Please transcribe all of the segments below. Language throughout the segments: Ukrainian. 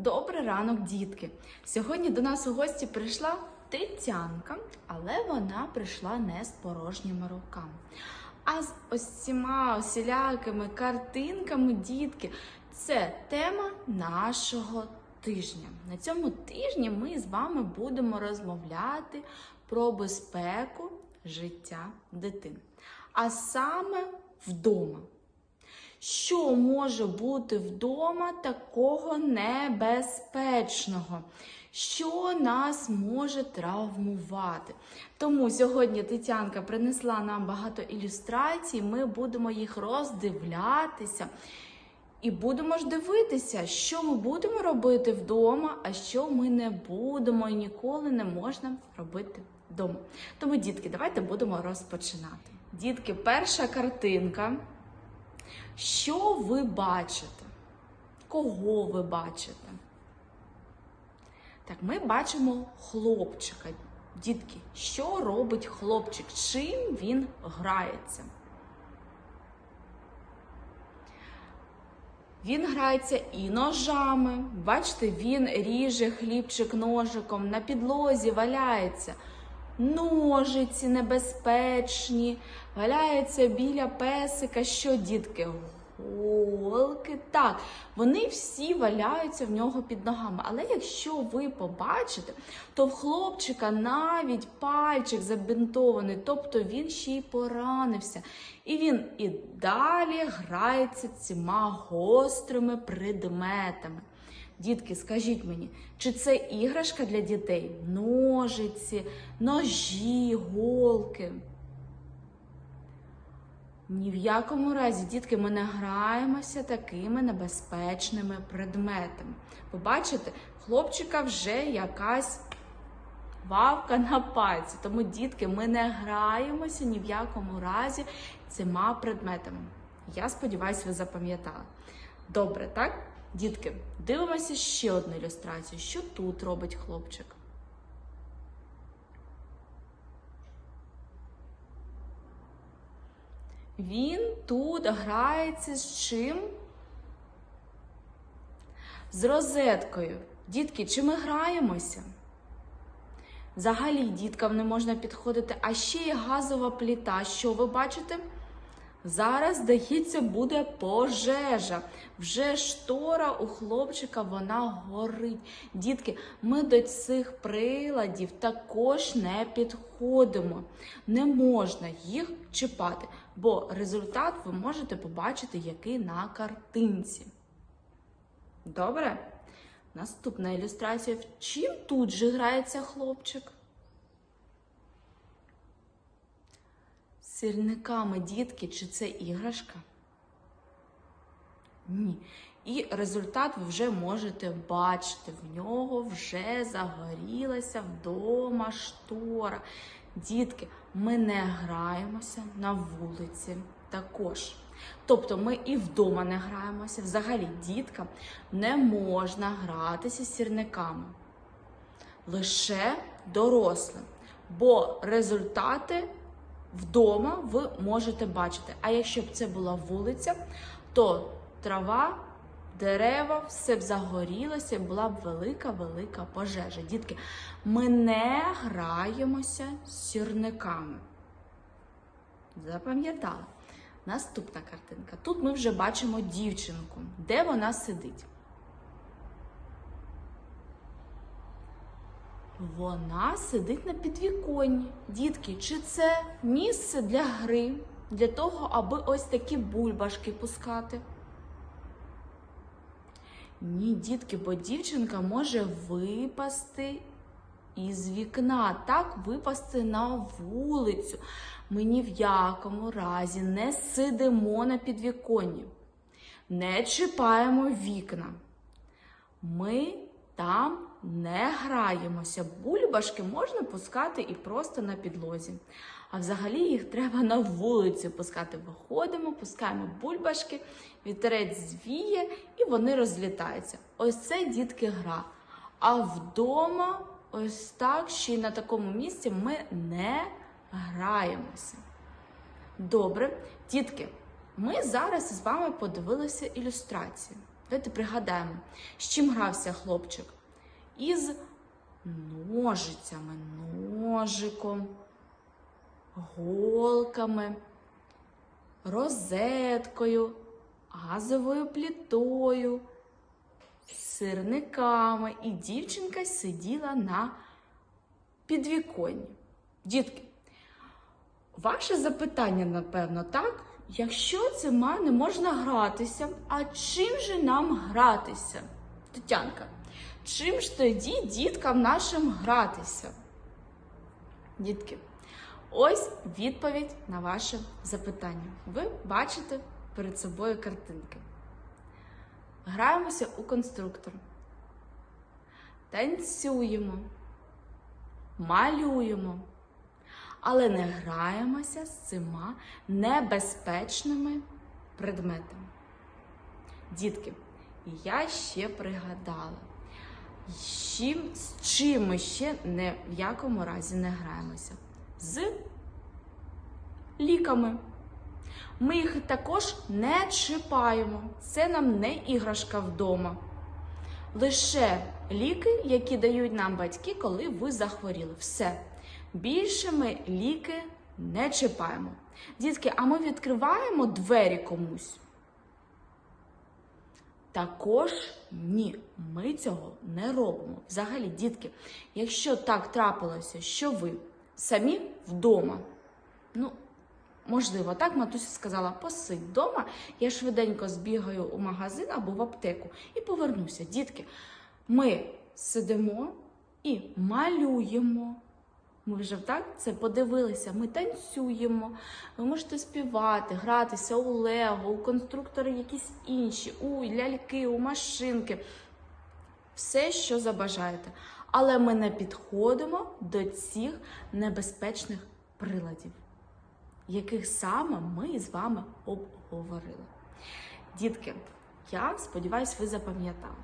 Добрий ранок, дітки! Сьогодні до нас у гості прийшла Тетянка, але вона прийшла не з порожніми руками. А з ось цими усілякими картинками, дітки, це тема нашого тижня. На цьому тижні ми з вами будемо розмовляти про безпеку життя дитини. А саме вдома. Що може бути вдома такого небезпечного, що нас може травмувати? Тому сьогодні Тетянка принесла нам багато ілюстрацій, ми будемо їх роздивлятися. І будемо ж дивитися, що ми будемо робити вдома, а що ми не будемо і ніколи не можна робити вдома. Тому, дітки, давайте будемо розпочинати. Дітки, перша картинка. Що ви бачите? Кого ви бачите? Так, ми бачимо хлопчика. Дітки, що робить хлопчик? Чим він грається? Він грається і ножами. Бачите, він ріже хлібчик ножиком, на підлозі валяється. Ножиці небезпечні, валяються біля песика. Що, дітки? Голки. Так, вони всі валяються в нього під ногами. Але якщо ви побачите, то в хлопчика навіть пальчик забинтований, тобто він ще й поранився. І він і далі грається цими гострими предметами. Дітки, скажіть мені, чи це іграшка для дітей? Ножиці, ножі, голки. Ні в якому разі, дітки, ми не граємося такими небезпечними предметами. Ви бачите, хлопчика вже якась вавка на пальці. Тому, дітки, ми не граємося ні в якому разі цими предметами. Я сподіваюся, ви запам'ятали. Добре, так? Дітки, дивимося ще одну ілюстрацію. Що тут робить хлопчик? Він тут грається з чим? З розеткою. Дітки, чи ми граємося? Взагалі діткам не можна підходити, а ще є газова пліта. Що ви бачите? Зараз, здається, буде пожежа. Вже штора у хлопчика вона горить. Дітки, ми до цих приладів також не підходимо. Не можна їх чіпати, бо результат ви можете побачити, який на картинці. Добре? Наступна ілюстрація. В чим тут же грається хлопчик? Сірниками, дітки, чи це іграшка? Ні. І результат ви вже можете бачити. В нього вже загорілася вдома штора. Дітки, ми не граємося на вулиці також. Тобто ми і вдома не граємося. Взагалі, діткам не можна гратися сірниками. Лише дорослим. Бо результати вдома ви можете бачити. А якщо б це була вулиця, то трава, дерева, все б загорілося, була б велика-велика пожежа. Дітки, ми не граємося з сірниками. Запам'ятали? Наступна картинка. Тут ми вже бачимо дівчинку. Де вона сидить? Вона сидить на підвіконні. Дітки, чи це місце для гри, для того, аби ось такі бульбашки пускати? Ні, дітки, бо дівчинка може випасти із вікна, так, випасти на вулицю. Ми ні в якому разі не сидимо на підвіконні, не чіпаємо вікна. Ми там не граємося. Бульбашки можна пускати і просто на підлозі. А взагалі їх треба на вулицю пускати. Виходимо, пускаємо бульбашки, вітерець звіє і вони розлітаються. Ось це дітки гра. А вдома, ось так, ще й на такому місці ми не граємося. Добре, дітки, ми зараз з вами подивилися ілюстрації. Давайте пригадаємо, з чим грався хлопчик? Із ножицями, ножиком, голками, розеткою, газовою плітою, сирниками. І дівчинка сиділа на підвіконні. Дітки, ваше запитання, напевно, так? Якщо це не можна гратися, а чим же нам гратися? Тетянка, чим ж тоді діткам нашим гратися? Дітки, ось відповідь на ваше запитання. Ви бачите перед собою картинки. Граємося у конструктор. Танцюємо, малюємо, але не граємося з цими небезпечними предметами. Дітки, я ще пригадала, чим, з чим ми ще не в якому разі не граємося. З ліками. Ми їх також не чіпаємо. Це нам не іграшка вдома. Лише ліки, які дають нам батьки, коли ви захворіли. Все. Більше ми ліки не чіпаємо. Дітки, а ми відкриваємо двері комусь. Також ні, ми цього не робимо. Взагалі, дітки, якщо так трапилося, що ви самі вдома, ну, можливо, так матуся сказала, посидь вдома, я швиденько збігаю у магазин або в аптеку і повернуся. Дітки, ми сидимо і малюємо. Ми вже так це подивилися. Ми танцюємо. Ви можете співати, гратися у лего, у конструктори якісь інші, у ляльки, у машинки. Все, що забажаєте. Але ми не підходимо до цих небезпечних приладів, яких саме ми з вами обговорили. Дітки, я сподіваюся, ви запам'ятали.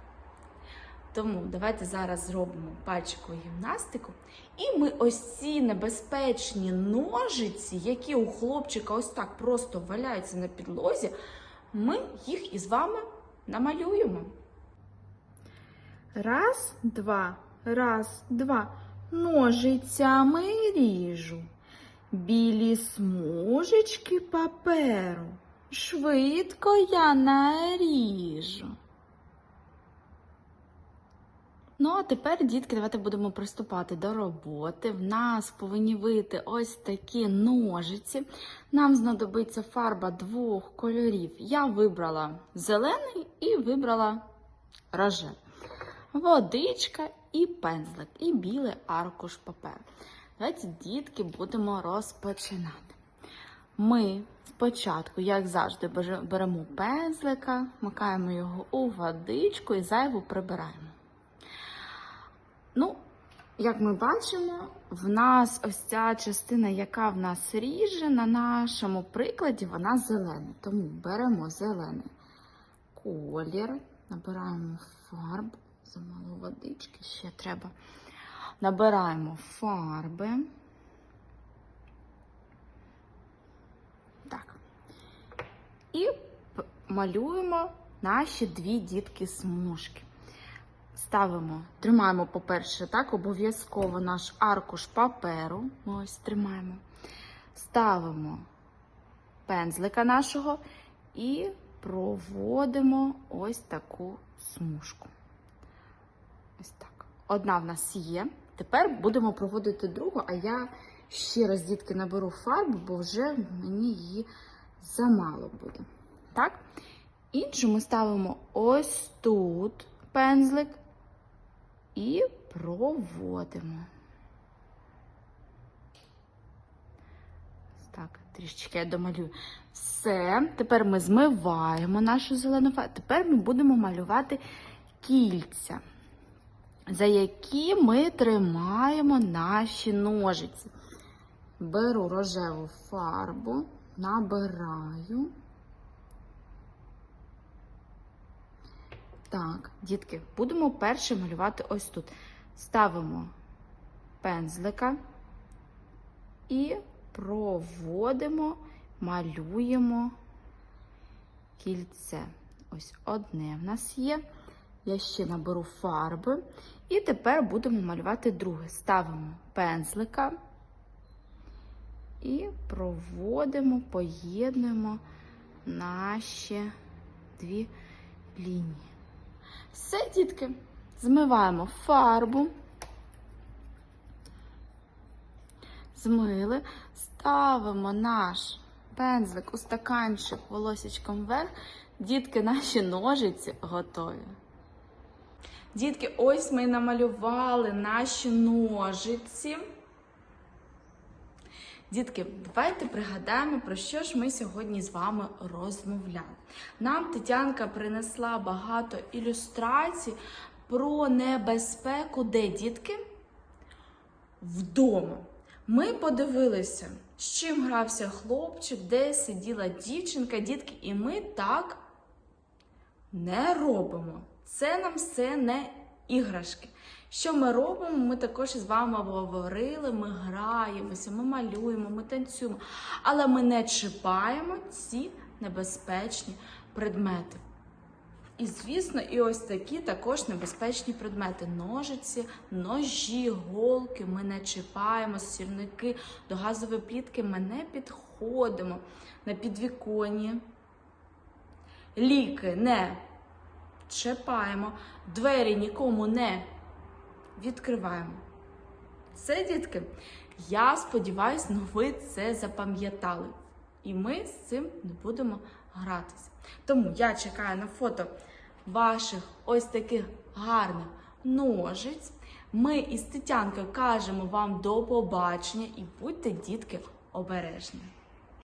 Тому давайте зараз зробимо пальчикову гімнастику. І ми ось ці небезпечні ножиці, які у хлопчика ось так просто валяються на підлозі, ми їх із вами намалюємо. Раз, два, раз, два. Ножицями ріжу. Білі смужечки паперу. Швидко я наріжу. Ну, а тепер, дітки, давайте будемо приступати до роботи. В нас повинні вийти ось такі ножиці. Нам знадобиться фарба двох кольорів. Я вибрала зелений і вибрала роже. Водичка і пензлик, і білий аркуш паперу. Давайте, дітки, будемо розпочинати. Ми спочатку, як завжди, беремо пензлика, макаємо його у водичку і зайву прибираємо. Ну, як ми бачимо, в нас ось ця частина, яка в нас ріже, на нашому прикладі вона зелена. Тому беремо зелений колір, набираємо фарб, замало водички, ще треба. Набираємо фарби. Так. І малюємо наші дві дітки смужки. Ставимо, тримаємо, по-перше, так, обов'язково наш аркуш паперу. Ми ось тримаємо. Ставимо пензлика нашого і проводимо ось таку смужку. Ось так. Одна в нас є. Тепер будемо проводити другу, а я ще раз, дітки, наберу фарбу, бо вже мені її замало буде. Так? Іншу ми ставимо ось тут пензлик і проводимо. Так, трішечки я домалюю. Все, тепер ми змиваємо нашу зелену фарбу. Тепер ми будемо малювати кільця, за які ми тримаємо наші ножиці. Беру рожеву фарбу, набираю. Так, дітки, будемо перше малювати ось тут. Ставимо пензлика і проводимо, малюємо кільце. Ось одне в нас є. Я ще наберу фарби. І тепер будемо малювати друге. Ставимо пензлика і проводимо, поєднуємо наші дві лінії. Все, дітки, змиваємо фарбу. Змили, ставимо наш пензлик у стаканчик волосечком вверх. Дітки, наші ножиці готові. Дітки, ось ми намалювали наші ножиці. Дітки, давайте пригадаємо, про що ж ми сьогодні з вами розмовляли. Нам Тетянка принесла багато ілюстрацій про небезпеку, де дітки? Вдома. Ми подивилися, з чим грався хлопчик, де сиділа дівчинка, дітки, і ми так не робимо. Це нам все не іграшки. Що ми робимо? Ми також з вами говорили, ми граємося, ми малюємо, ми танцюємо, але ми не чіпаємо ці небезпечні предмети. І, звісно, і ось такі також небезпечні предмети: ножиці, ножі, голки. Ми не чіпаємо, сірники до газової плітки ми не підходимо на підвіконні. Ліки не чіпаємо, двері нікому не відкриваємо. Це, дітки, я сподіваюся, ну ви це запам'ятали. І ми з цим не будемо гратися. Тому я чекаю на фото ваших ось таких гарних ножиць. Ми із Тетянкою кажемо вам до побачення і будьте, дітки, обережні.